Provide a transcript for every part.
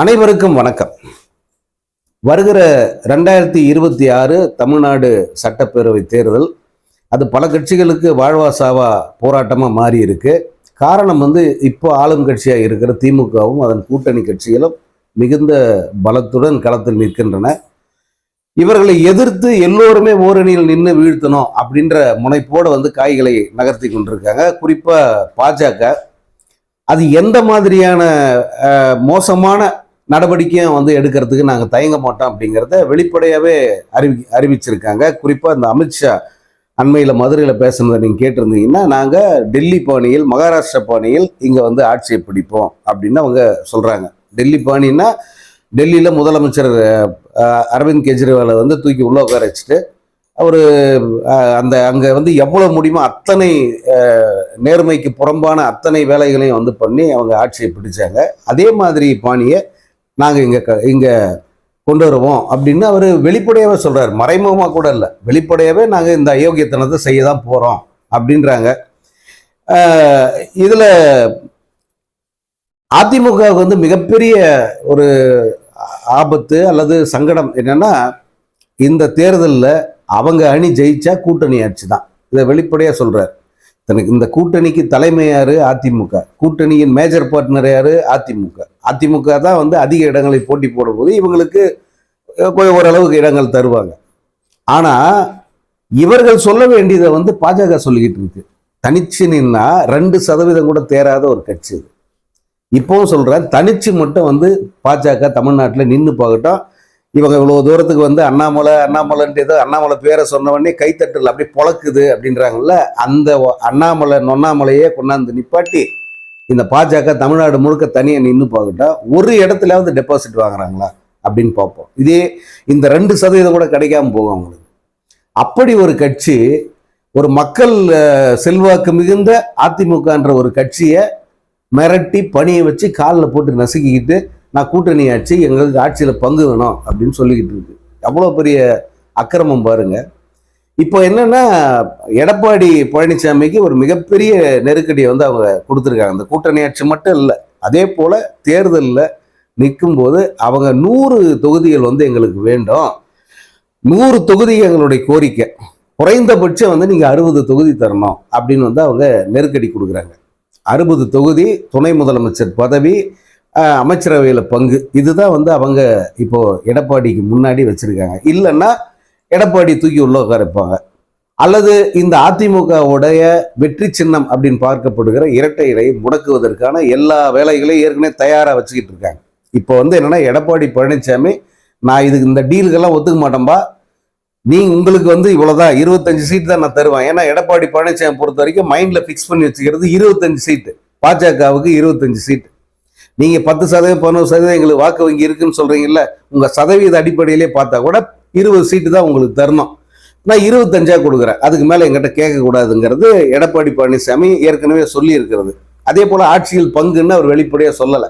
அனைவருக்கும் வணக்கம். வருகிற ரெண்டாயிரத்தி இருபத்தி ஆறு தமிழ்நாடு சட்டப்பேரவை தேர்தல் அது பல கட்சிகளுக்கு வாழ்வாசாவா போராட்டமாக மாறி இருக்கு காரணம் வந்து இப்போ ஆளும் கட்சியாக இருக்கிற திமுகவும் அதன் கூட்டணி கட்சிகளும் மிகுந்த பலத்துடன் களத்தில் நிற்கின்றன. இவர்களை எதிர்த்து எல்லோருமே ஓரணியில் நின்று வீழ்த்தணும் அப்படின்ற முனைப்போடு வந்து காய்களை நகர்த்தி கொண்டிருக்காங்க. குறிப்பாக பாஜக. அது எந்த மாதிரியான மோசமான நடவடிக்கையும் வந்து எடுக்கிறதுக்கு நாங்கள் தயங்க மாட்டோம் அப்படிங்கிறத வெளிப்படையாகவே அறிவி அறிவிச்சிருக்காங்க. குறிப்பாக இந்த அமித்ஷா அண்மையில் மதுரையில் பேசுனதை நீங்கள் கேட்டிருந்தீங்கன்னா நாங்கள் டெல்லி பாணியில் மகாராஷ்டிரா பாணியில் இங்கே வந்து ஆட்சியை பிடிப்போம் அப்படின்னு அவங்க சொல்கிறாங்க டெல்லி பாணின்னா டெல்லியில் முதலமைச்சர் அரவிந்த் கெஜ்ரிவாலை வந்து தூக்கி உள்ளே உட்கார வச்சுட்டு அவர் அந்த அங்கே வந்து எவ்வளோ முடியுமோ அத்தனை நேர்மைக்கு புறம்பான அத்தனை வேலைகளையும் வந்து பண்ணி அவங்க ஆட்சியை பிடிச்சாங்க. அதே மாதிரி பாணியை நாங்கள் இங்கே க இங்கே கொண்டு வருவோம் அப்படின்னு அவர் வெளிப்படையாகவே சொல்கிறார் மறைமுகமாக கூட இல்லை. வெளிப்படையாகவே நாங்கள் இந்த அயோக்கியத்தனத்தை செய்ய தான் போகிறோம் அப்படின்றாங்க இதில் அதிமுகவுக்கு வந்து மிகப்பெரிய ஒரு ஆபத்து அல்லது சங்கடம் என்னென்னா இந்த தேர்தலில் அவங்க அணி ஜெயிச்சா கூட்டணி ஆட்சி தான். இதை வெளிப்படையாக சொல்கிறார் தனக்கு இந்த கூட்டணிக்கு தலைமையாரு அதிமுக. கூட்டணியின் மேஜர் பார்ட்னர் யாரு? அதிமுக. அதிமுக தான் வந்து அதிக இடங்களை போட்டி போடும்போது இவங்களுக்கு கொஞ்சம் ஓரளவுக்கு இடங்கள் தருவாங்க. ஆனால் இவர்கள் சொல்ல வேண்டியதை வந்து பாஜக சொல்லிக்கிட்டு இருக்கு. தனிச்சு நின்னா ரெண்டு சதவீதம் கூட தேராத ஒரு கட்சி இது. இப்போவும் சொல்கிறேன் தனிச்சு மட்டும் வந்து பாஜக தமிழ்நாட்டில் நின்று பார்க்கட்டும். இவங்க இவ்வளோ தூரத்துக்கு வந்து அண்ணாமலை அண்ணாமலைன்ட்டு ஏதோ அண்ணாமலை பேரை சொன்னவொடனே கைத்தட்டல் அப்படி பொழக்குது அப்படின்றாங்கல்ல அந்த அண்ணாமலை நொண்ணாமலையே கொண்டாந்து நிப்பாட்டி இந்த பாஜக தமிழ்நாடு முழுக்க தனியாக நின்று போகிட்டா ஒரு இடத்துலாவது டெபாசிட் வாங்குறாங்களா அப்படின்னு பார்ப்போம். இதே இந்த ரெண்டு சதவீதம் கூட கிடைக்காம போகும் அவங்களுக்கு. அப்படி ஒரு கட்சி ஒரு மக்கள் செல்வாக்கு மிகுந்த அதிமுகன்ற ஒரு கட்சியை மிரட்டி பணியை வச்சு காலில் போட்டு நசுக்கிக்கிட்டு நான் கூட்டணி ஆட்சி எங்களுக்கு ஆட்சியில் பங்கு வேணும் அப்படின்னு சொல்லிக்கிட்டு இருக்கு. அவ்வளோ பெரிய அக்கிரமம் பாருங்கள் இப்போ என்னன்னா எடப்பாடி பழனிசாமிக்கு ஒரு மிகப்பெரிய நெருக்கடியை வந்து அவங்க கொடுத்துருக்காங்க. அந்த கூட்டணி ஆட்சி மட்டும் இல்லை அதே போல் தேர்தலில் நிற்கும்போது அவங்க நூறு தொகுதிகள் வந்து எங்களுக்கு வேண்டும். நூறு தொகுதி எங்களுடைய கோரிக்கை. குறைந்தபட்சம் வந்து நீங்கள் அறுபது தொகுதி தரணும் அப்படின்னு வந்து அவங்க நெருக்கடி கொடுக்குறாங்க. அறுபது தொகுதி துணை முதலமைச்சர் பதவி அமைச்சரவையில் பங்கு. இதுதான் வந்து அவங்க இப்போ எடப்பாடிக்கு முன்னாடி வச்சுருக்காங்க. இல்லைன்னா எடப்பாடி தூக்கி உள்ள உட்காரப்பாங்க அல்லது இந்த அதிமுகவுடைய வெற்றி சின்னம் அப்படின்னு பார்க்கப்படுகிற இரட்டை இலையை முடக்குவதற்கான எல்லா வேலைகளையும் ஏற்கனவே தயாராக வச்சுக்கிட்டு இருக்காங்க. இப்போ வந்து என்னன்னா எடப்பாடி பழனிசாமி நான் இதுக்கு இந்த டீலுக்கெல்லாம் ஒத்துக்க மாட்டேன்பா. நீ உங்களுக்கு வந்து இவ்வளோதான் இருபத்தஞ்சு சீட் தான் நான் தருவேன். ஏன்னா எடப்பாடி பழனிசாமி பொறுத்த வரைக்கும் மைண்டில் ஃபிக்ஸ் பண்ணி வச்சுக்கிறது இருபத்தஞ்சு சீட்டு பாஜகவுக்கு இருபத்தஞ்சு சீட்டு நீங்கள் பத்து சதவீதம் பதினோரு சதவீதம் எங்களுக்கு வாக்கு வங்கி இருக்குன்னு சொல்கிறீங்கல்ல உங்கள் சதவீத அடிப்படையிலே பார்த்தா கூட இருபது சீட்டு தான் உங்களுக்கு தரணும். நான் இருபத்தஞ்சா கொடுக்குறேன். அதுக்கு மேலே எங்கிட்ட கேட்கக்கூடாதுங்கிறது எடப்பாடி பழனிசாமி ஏற்கனவே சொல்லி இருக்கிறது அதே போல் ஆட்சியில் பங்குன்னு அவர் வெளிப்படையாக சொல்லலை.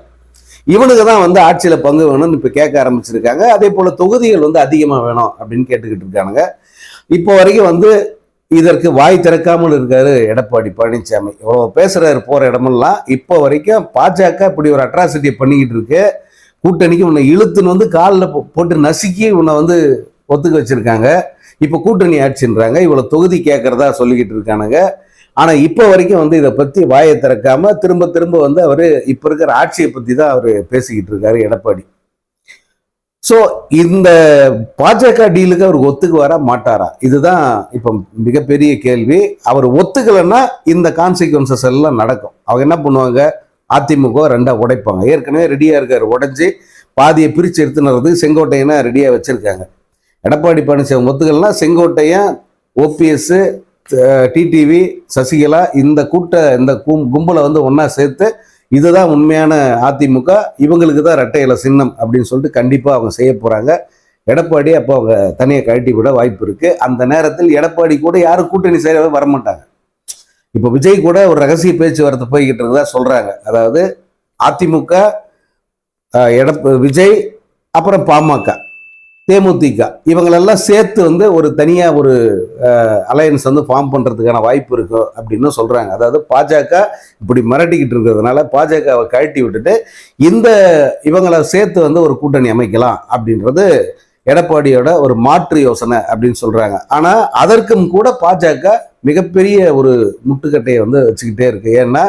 இவனுக்கு தான் வந்து ஆட்சியில் பங்கு வேணும்னு இப்போ கேட்க ஆரம்பிச்சிருக்காங்க. அதே போல் தொகுதிகள் வந்து அதிகமாக வேணும் அப்படின்னு கேட்டுக்கிட்டு இருக்கானுங்க. இப்போ வரைக்கும் வந்து இதற்கு வாய் திறக்காமல் இருக்காரு எடப்பாடி பழனிசாமி. இவ்வளோ பேசுகிறார் போகிற இடமெல்லாம் இப்போ வரைக்கும் பாஜக இப்படி ஒரு அட்ராசிட்டியை பண்ணிக்கிட்டு இருக்கு. கூட்டணிக்கு உன்னை இழுத்துன்னு வந்து காலில் போட்டு நசுக்கி உன்னை வந்து ஒத்துக்க வச்சிருக்காங்க. இப்போ கூட்டணி ஆட்சின்றாங்க. இவ்வளோ தொகுதி கேட்குறதா சொல்லிக்கிட்டு இருக்கானுங்க. ஆனால் இப்போ வரைக்கும் வந்து இதை பற்றி வாயை திறக்காமல் திரும்ப திரும்ப வந்து அவர் இப்போ இருக்கிற ஆட்சியை பற்றி தான் அவர் பேசிக்கிட்டு இருக்காரு எடப்பாடி. ஸோ இந்த பாஜக டீலுக்கு அவர் ஒத்துக்குவாரா மாட்டாரா? இதுதான் இப்போ மிகப்பெரிய கேள்வி. அவர் ஒத்துக்கலைன்னா இந்த கான்சிக்வன்சஸ் எல்லாம் நடக்கும். அவங்க என்ன பண்ணுவாங்க? அதிமுக ரெண்டாக உடைப்பாங்க. ஏற்கனவே ரெடியாக இருக்கார். உடைஞ்சி பாதியை பிரித்து எடுத்துனது செங்கோட்டையனை ரெடியாக வச்சுருக்காங்க. எடப்பாடி பழனிசாமி ஒத்துக்கலைன்னா செங்கோட்டையன் ஓபிஎஸ் டிடிவி சசிகலா இந்த கூட்ட இந்த கும் கும்பலை வந்து ஒன்றா சேர்த்து இதுதான் உண்மையான அதிமுக இவங்களுக்கு தான் ரெட்டை இலை சின்னம் அப்படின்னு சொல்லிட்டு கண்டிப்பாக அவங்க செய்ய போகிறாங்க எடப்பாடி அப்போ அவங்க தனியாக கழட்டி விட வாய்ப்பு இருக்குது அந்த நேரத்தில் எடப்பாடி கூட யாரும் கூட்டணி சேரவே வரமாட்டாங்க. இப்போ விஜய் கூட ஒரு ரகசிய பேச்சுவார்த்தை போய்கிட்டு இருக்கதா சொல்கிறாங்க அதாவது அதிமுக எடப்ப விஜய் அப்புறம் பாமக. தேமுதிக. இவங்களெல்லாம் சேர்த்து வந்து ஒரு தனியாக ஒரு அலையன்ஸ் வந்து ஃபார்ம் பண்ணுறதுக்கான வாய்ப்பு இருக்கும் அப்படின்னு சொல்கிறாங்க அதாவது பாஜக இப்படி மிரட்டிக்கிட்டு இருக்கிறதுனால பாஜகவை கழட்டி விட்டுட்டு இந்த இவங்களை சேர்த்து வந்து ஒரு கூட்டணி அமைக்கலாம் அப்படின்றது எடப்பாடியோட ஒரு மாற்று யோசனை அப்படின்னு சொல்கிறாங்க ஆனால் அதற்கும் கூட பாஜக மிகப்பெரிய ஒரு முட்டுக்கட்டையை வந்து வச்சுக்கிட்டே இருக்கு. ஏன்னா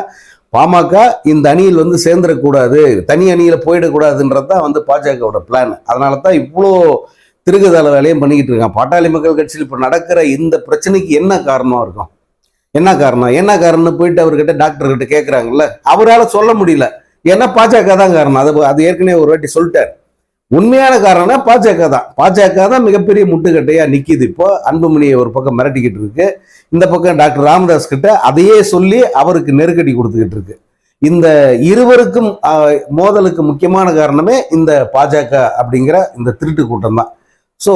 பாமக இந்த அணியில் வந்து சேர்ந்துடக்கூடாது தனி அணியில் போயிடக்கூடாதுன்றது தான் வந்து பாஜகவோட பிளான் அதனால தான் இவ்வளோ திருகுதள வேலையும் பண்ணிக்கிட்டு இருக்கான் பாட்டாளி மக்கள் கட்சியில் இப்போ நடக்கிற இந்த பிரச்சனைக்கு என்ன காரணம் இருக்கும்? என்ன காரணம்? என்ன காரணம்னு போயிட்டு அவர்கிட்ட டாக்டர்கிட்ட கேட்குறாங்கல்ல அவரால் சொல்ல முடியல. ஏன்னா பாஜக தான் காரணம். அது அது ஏற்கனவே ஒரு வாட்டி சொல்லிட்டார். உண்மையான காரணம் பாஜக தான். பாஜக தான் மிகப்பெரிய முட்டுக்கட்டையாக நிற்கிது இப்போ அன்புமணியை ஒரு பக்கம் மிரட்டிக்கிட்டு இருக்கு. இந்த பக்கம் டாக்டர் ராமதாஸ் கிட்ட அதையே சொல்லி அவருக்கு நெருக்கடி கொடுத்துக்கிட்டு இருக்கு. இந்த இருவருக்கும் மோதலுக்கு முக்கியமான காரணமே இந்த பாஜக அப்படிங்கிற இந்த திருட்டு கூட்டம் தான். ஸோ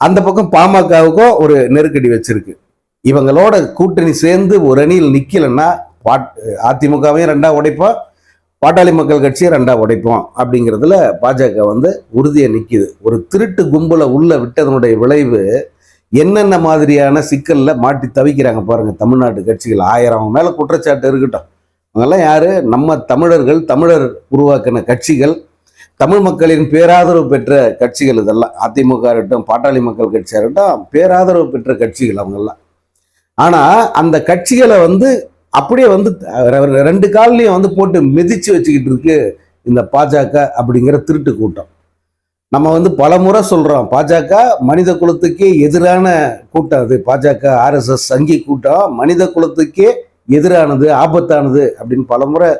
அந்த பக்கம் பாமகவுக்கும் ஒரு நெருக்கடி வச்சிருக்கு. இவங்களோட கூட்டணி சேர்ந்து ஒரு அணியில் நிக்கலைன்னா பாட் அதிமுகவையும் ரெண்டா உடைப்போம். பாட்டாளி மக்கள் கட்சியை ரெண்டா உடைப்போம் அப்படிங்கிறதுல பாஜக வந்து உறுதியை நிற்கிது ஒரு திருட்டு கும்பலை உள்ள விட்டதனுடைய விளைவு என்னென்ன மாதிரியான சிக்கலில் மாட்டி தவிக்கிறாங்க பாருங்க தமிழ்நாட்டு கட்சிகள். ஆயிரம் மேலே மேல குற்றச்சாட்டு இருக்கட்டும். அவங்கெல்லாம் யாரு? நம்ம தமிழர்கள் தமிழர் உருவாக்கின கட்சிகள். தமிழ் மக்களின் பேராதரவு பெற்ற கட்சிகள் இதெல்லாம். அதிமுக இருக்கட்டும் பாட்டாளி மக்கள் கட்சியாக இருக்கட்டும் பேராதரவு பெற்ற கட்சிகள் அவங்கெல்லாம். ஆனால் அந்த கட்சிகளை வந்து அப்படியே வந்து ரெண்டு கால்லையும் வந்து போட்டு மிதிச்சு வச்சுக்கிட்டு இருக்கு இந்த பாஜக அப்படிங்கிற திருட்டு கூட்டம். நம்ம வந்து பல முறை சொல்றோம் பாஜக மனித குலத்துக்கே எதிரான கூட்டம் அது. பாஜக ஆர்எஸ்எஸ் சங்கி கூட்டம் மனித குலத்துக்கே எதிரானது ஆபத்தானது அப்படின்னு பல முறை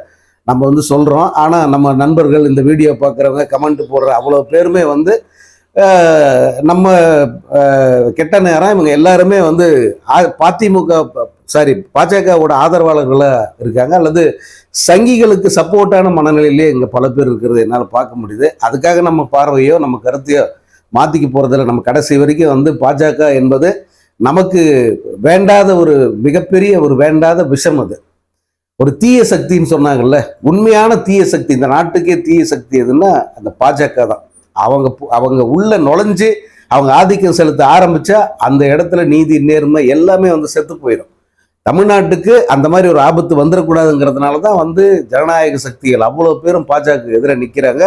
நம்ம வந்து சொல்றோம். ஆனா நம்ம நண்பர்கள் இந்த வீடியோ பார்க்குறவங்க கமெண்ட் போடுற அவ்வளோ பேருமே வந்து நம்ம கெட்ட நேரம் இவங்க எல்லாருமே வந்து ஆ- சாரி பாஜகவோட ஆதரவாளர்களாக இருக்காங்க அல்லது சங்கிகளுக்கு சப்போர்ட்டான மனநிலையிலே இங்கே பல பேர் இருக்கிறது என்னால் பார்க்க முடியுது. அதுக்காக நம்ம பார்வையோ நம்ம கருத்தையோ மாற்றிக்க போகிறதில்ல நம்ம கடைசி வரைக்கும் வந்து பாஜக என்பது நமக்கு வேண்டாத ஒரு மிகப்பெரிய ஒரு வேண்டாத விஷம் அது. ஒரு தீய சக்தின்னு சொன்னாங்கல்ல உண்மையான தீய சக்தி இந்த நாட்டுக்கே தீய சக்தி எதுன்னா அந்த பாஜக தான். அவங்க பு- அவங்க உள்ள நுழைஞ்சு அவங்க ஆதிக்கம் செலுத்த ஆரம்பிச்சா அந்த இடத்துல நீதி நேர்மை எல்லாமே வந்து செத்து போயிடும். தமிழ்நாட்டுக்கு அந்த மாதிரி ஒரு ஆபத்து வந்துடக்கூடாதுங்கிறதுனால தான் வந்து ஜனநாயக சக்திகள் அவ்வளோ பேரும் பாஜக எதிராக நிற்கிறாங்க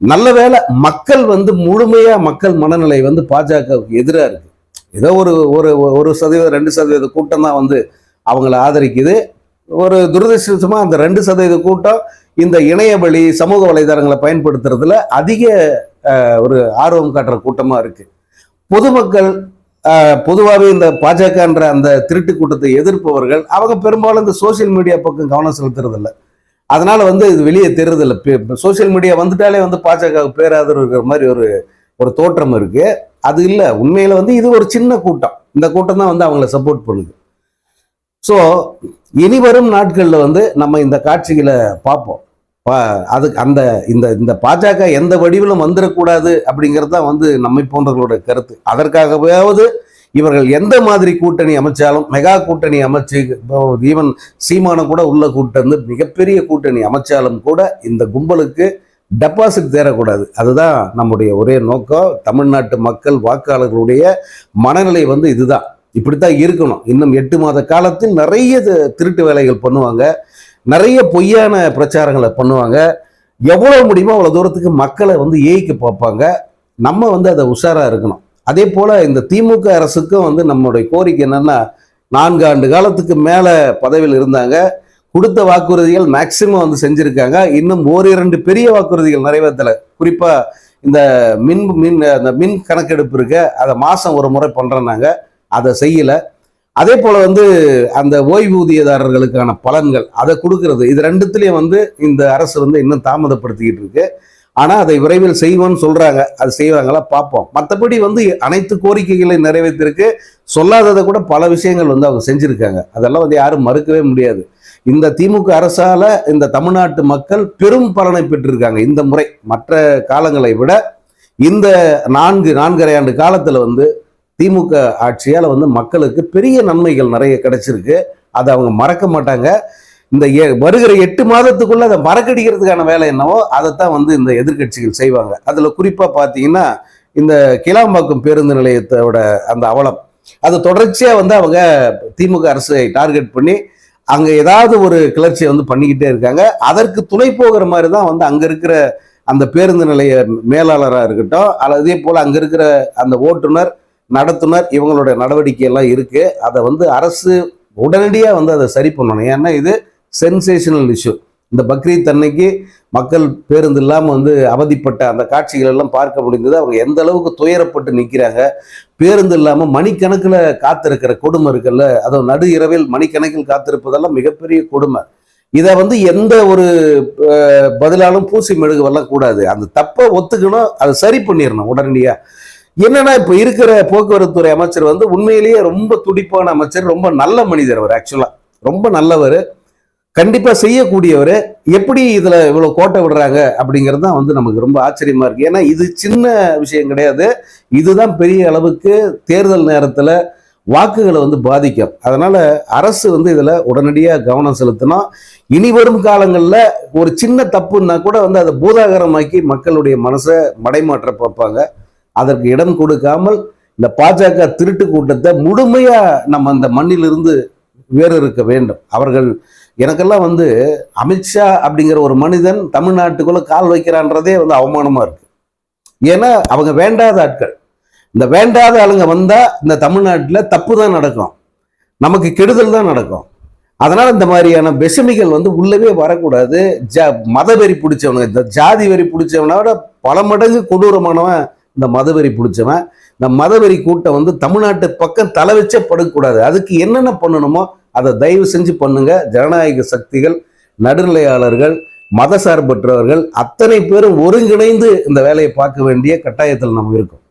நல்ல வேளை மக்கள் வந்து முழுமையாக மக்கள் மனநிலை வந்து பாஜகவுக்கு எதிராக இருக்குது ஏதோ ஒரு ஒரு ஒரு சதவீதம் ரெண்டு சதவீத கூட்டம் தான் வந்து அவங்கள ஆதரிக்குது. ஒரு துரதிருஷ்டமாக அந்த ரெண்டு சதவீத கூட்டம் இந்த இணைய வழி சமூக வலைதளங்களை பயன்படுத்துறதுல அதிக ஒரு ஆர்வம் காட்டுற கூட்டமாக இருக்குது பொதுமக்கள் பொதுவாகவே இந்த பாஜகன்ற அந்த திருட்டு கூட்டத்தை எதிர்ப்பவர்கள் அவங்க பெரும்பாலும் இந்த சோஷியல் மீடியா பக்கம் கவனம் செலுத்துறதில்ல. அதனால வந்து இது வெளியே தெரியுறதில்ல சோஷியல் மீடியா வந்துட்டாலே வந்து பாஜக பேராதரவு இருக்கிற மாதிரி ஒரு ஒரு தோற்றம் இருக்கு. அது இல்லை. உண்மையில வந்து இது ஒரு சின்ன கூட்டம். இந்த கூட்டம் தான் வந்து அவங்கள சப்போர்ட் பண்ணுது. ஸோ இனி வரும் நாட்களில் வந்து நம்ம இந்த காட்சிகளை பார்ப்போம். அது அதுக்கு அந்த இந்த இந்த பாஜக எந்த வடிவிலும் வந்துடக்கூடாது அப்படிங்கிறது தான் வந்து நம்மை போன்றவர்களோட கருத்து. அதற்காகவாவது இவர்கள் எந்த மாதிரி கூட்டணி அமைச்சாலும் மெகா கூட்டணி அமைச்சு ஈவன் சீமானம் கூட உள்ள கூட்டம் வந்து மிகப்பெரிய கூட்டணி அமைச்சாலும் கூட இந்த கும்பலுக்கு டெபாசிட் தேரக்கூடாது அதுதான் நம்முடைய ஒரே நோக்கம். தமிழ்நாட்டு மக்கள் வாக்காளர்களுடைய மனநிலை வந்து இதுதான். இப்படித்தான் இருக்கணும். இன்னும் எட்டு மாத காலத்தில் நிறைய திருட்டு வேலைகள் பண்ணுவாங்க. நிறைய பொய்யான பிரச்சாரங்களை பண்ணுவாங்க. எவ்வளோ முடியுமோ அவ்வளோ தூரத்துக்கு மக்களை வந்து ஏய்க்க பார்ப்பாங்க. நம்ம வந்து அதை உஷாராக இருக்கணும். அதே போல் இந்த திமுக அரசுக்கும் வந்து நம்மளுடைய கோரிக்கை என்னென்னா நான்கு ஆண்டு காலத்துக்கு மேலே பதவியில் இருந்தாங்க. கொடுத்த வாக்குறுதிகள் மேக்சிமம் வந்து செஞ்சுருக்காங்க. இன்னும் ஓரிரண்டு பெரிய வாக்குறுதிகள் நிறைவேற்றலை. குறிப்பாக இந்த மின் மின் அந்த மின் கணக்கெடுப்பு இருக்க. அதை மாதம் ஒரு முறை பண்ணுறேன்னாங்க அதை செய்யலை. அதே போல வந்து அந்த ஓய்வூதியதாரர்களுக்கான பலன்கள் அதை கொடுக்கறது. இது ரெண்டுத்துலேயும் வந்து இந்த அரசு வந்து இன்னும் தாமதப்படுத்திக்கிட்டு இருக்கு. ஆனால் அதை விரைவில் செய்வோம்னு சொல்றாங்க. அது செய்வாங்களா? பார்ப்போம். மற்றபடி வந்து அனைத்து கோரிக்கைகளை நிறைவேற்றிருக்கு. சொல்லாததை கூட பல விஷயங்கள் வந்து அவங்க செஞ்சுருக்காங்க. அதெல்லாம் வந்து யாரும் மறுக்கவே முடியாது. இந்த திமுக அரசால இந்த தமிழ்நாட்டு மக்கள் பெரும் பலனை பெற்றிருக்காங்க இந்த முறை. மற்ற காலங்களை விட இந்த நான்கு நான்கரை ஆண்டு காலத்தில் வந்து திமுக ஆட்சியால் வந்து மக்களுக்கு பெரிய நன்மைகள் நிறைய கிடைச்சிருக்கு. அதை அவங்க மறக்க மாட்டாங்க. இந்த வருகிற எட்டு மாதத்துக்குள்ள அதை மறக்கடிக்கிறதுக்கான வேலை என்னவோ அதைத்தான் வந்து இந்த எதிர்க்கட்சிகள் செய்வாங்க. அதில் குறிப்பாக பார்த்தீங்கன்னா இந்த கிளாம்பாக்கம் பேருந்து நிலையத்தோட அந்த அவலம் அது தொடர்ச்சியாக வந்து அவங்க திமுக அரசை டார்கெட் பண்ணி அங்கே ஏதாவது ஒரு கிளர்ச்சியை வந்து பண்ணிக்கிட்டே இருக்காங்க. அதற்கு துணை போகிற மாதிரி தான் வந்து அங்கே இருக்கிற அந்த பேருந்து நிலைய மேலாளராக இருக்கட்டும் அல்லது அதே போல் அங்கே இருக்கிற அந்த ஓட்டுநர் நடத்துனர் இவங்களோட நடவடிக்கை எல்லாம் இருக்கு. அதை வந்து அரசு உடனடியாக வந்து அதை சரி பண்ணணும். ஏன்னா இது சென்சேஷனல் இஷ்யூ இந்த பக்ரீத் அன்னைக்கு மக்கள் பேருந்து இல்லாமல் வந்து அவதிப்பட்ட அந்த காட்சிகள் எல்லாம் பார்க்க முடிந்தது. அவங்க எந்த அளவுக்கு துயரப்பட்டு நிற்கிறாங்க பேருந்து இல்லாமல் மணிக்கணக்கில் காத்திருக்கிற கொடுமை இருக்குல்ல? அதுவும் நடு இரவில் மணிக்கணக்கில் காத்திருப்பதெல்லாம் மிகப்பெரிய கொடுமை. இதை வந்து எந்த ஒரு பதிலாலும் பூசி மெழுகுவெல்லாம் கூடாது. அந்த தப்பை ஒத்துக்கணும் அதை சரி பண்ணிடணும் உடனடியாக என்னன்னா இப்போ இருக்கிற போக்குவரத்துறை அமைச்சர் வந்து உண்மையிலேயே ரொம்ப துடிப்பான அமைச்சர் ரொம்ப நல்ல மனிதர் அவர் ஆக்சுவலாக ரொம்ப நல்லவர். கண்டிப்பா செய்யக்கூடியவர். எப்படி இதுல இவ்வளவு கோட்டை விடுறாங்க அப்படிங்கிறது தான் வந்து நமக்கு ரொம்ப ஆச்சரியமா இருக்கு. ஏன்னா இது சின்ன விஷயம் கிடையாது. இதுதான் பெரிய அளவுக்கு தேர்தல் நேரத்துல வாக்குகளை வந்து பாதிக்கும். அதனால அரசு வந்து இதுல உடனடியா கவனம் செலுத்தணும் இனி வரும் காலங்கள்ல ஒரு சின்ன தப்புன்னா கூட வந்து அதை பூதாகரமாக்கி மக்களுடைய மனசை மடைமாற்ற பார்ப்பாங்க. அதற்கு இடம் கொடுக்காமல் இந்த பாஜக திருட்டு கூட்டத்தை முழுமையா நம்ம அந்த மண்ணிலிருந்து வேறு இருக்க வேண்டும். அவர்கள் எனக்கெல்லாம் வந்து அமித்ஷா அப்படிங்கிற ஒரு மனிதன் தமிழ்நாட்டுக்குள்ள கால் வைக்கிறான்றதே வந்து அவமானமா இருக்கு. ஏன்னா அவங்க வேண்டாத ஆட்கள். இந்த வேண்டாத ஆளுங்க வந்தா இந்த தமிழ்நாட்டில் தப்பு தான் நடக்கும். நமக்கு கெடுதல் தான் நடக்கும். அதனால இந்த மாதிரியான விஷமிகள் வந்து உள்ளவே வரக்கூடாது. ஜ மதவெறி பிடிச்சவனுங்க இந்த ஜாதி வெறி பிடிச்சவனோட பல மடங்கு கொடூரமானவன் இந்த மதவெறி பிடிச்சவன். இந்த மதவெறி கூட்டம் வந்து தமிழ்நாட்டு பக்கம் தலை வச்சே படக்கூடாது அதுக்கு என்னென்ன பண்ணணுமோ அதை தயவு செஞ்சு பண்ணுங்க. ஜனநாயக சக்திகள் நடுநிலையாளர்கள் மதசார்பற்றவர்கள் அத்தனை பேரும் ஒருங்கிணைந்து இந்த வேலையை பார்க்க வேண்டிய கட்டாயத்தில் நம்ம இருக்கோம்.